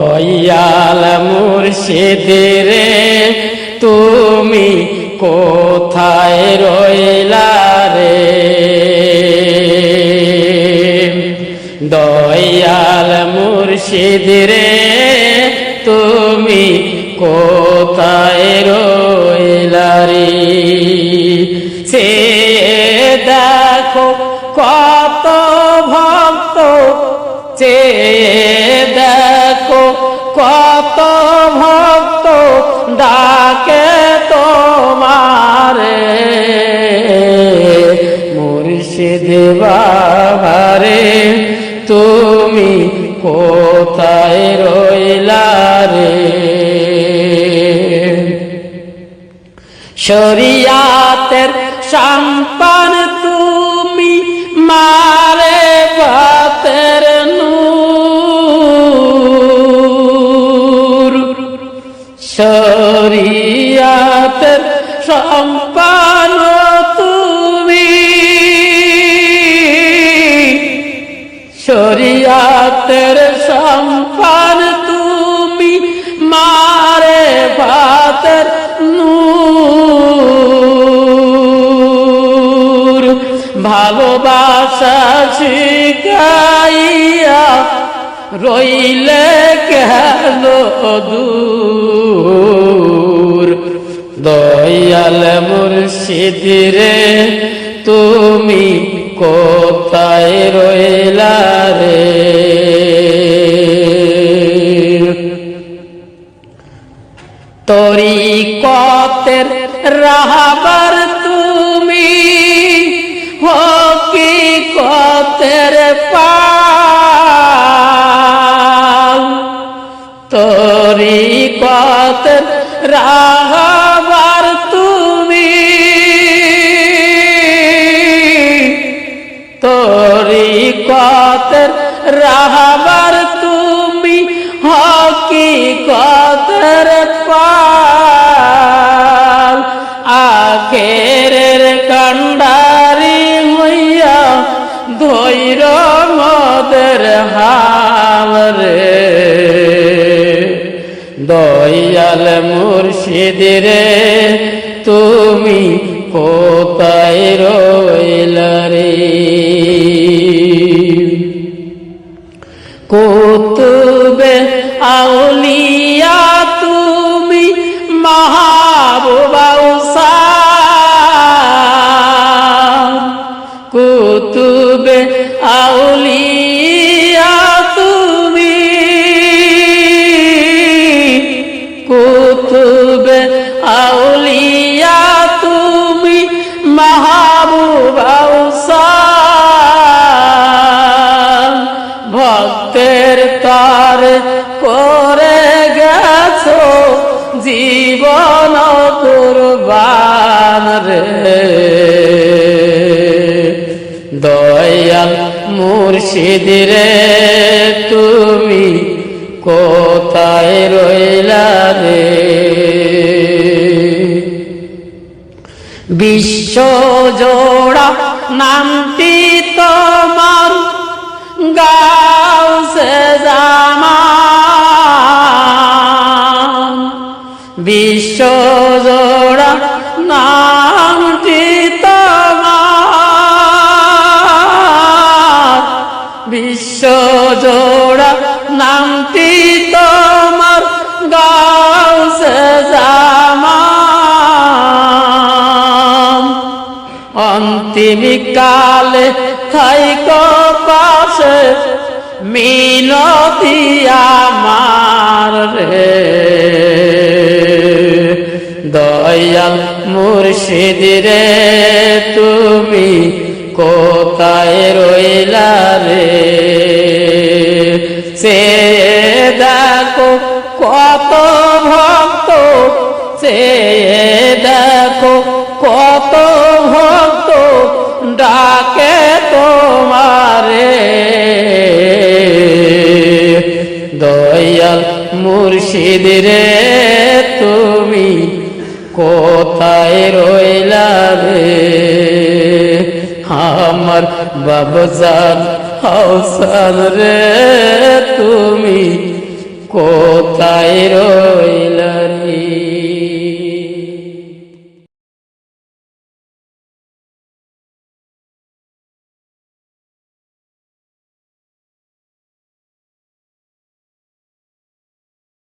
দয়াল মুর্শিদের তুমি কোথায় রইলা রে? দয়াল মুর্শিদ রে তুমি কোথায় রইলা বাবারে তুমি কোথায় রইলা রে? শরিয়াতের সম্পান তুমি মারে বাতের নূর। শরিয়াতের সম্পান শরিয়াতের সম্পান তুমি মারে ভাতের নূর। ভালোবাসা শিখাইয়া রইলে গেল দূর? দয়াল মুর্শিদ তুমি কোথায় রইলা কতের রাহাবার তুমি। হকি কতের পাল? তরি কতের রাহাবার তুমি। তরি কতের রাহাবার দয়াল মুর্শিদ রে তুমি কোথায় রইল রে? কুতুবে জীবন কুরবান রে। দয়াল মুর্শিদ রে তুমি কোথায় রইলা রে? বিশ্ব জোড়া নামটি বিশ্ব জোড়া নামটি তোমার বিশ্ব জোড়া নামটি তোমার গাও সে জামান অন্তিম কালে থাইক পাশে মিনতি আমার রে। দয়াল মুর্শিদ রে, তুমি কোথায় রইলা রে? সে দেখো কত ভক্ত, সে দেখো কত ভক্ত ডাকে তোমারে। দয়াল মুর্শিদ রে, তুমি কোথায় রইলা রে? আমার বাবজান হাউসান রে তুমি কোথায় রইলা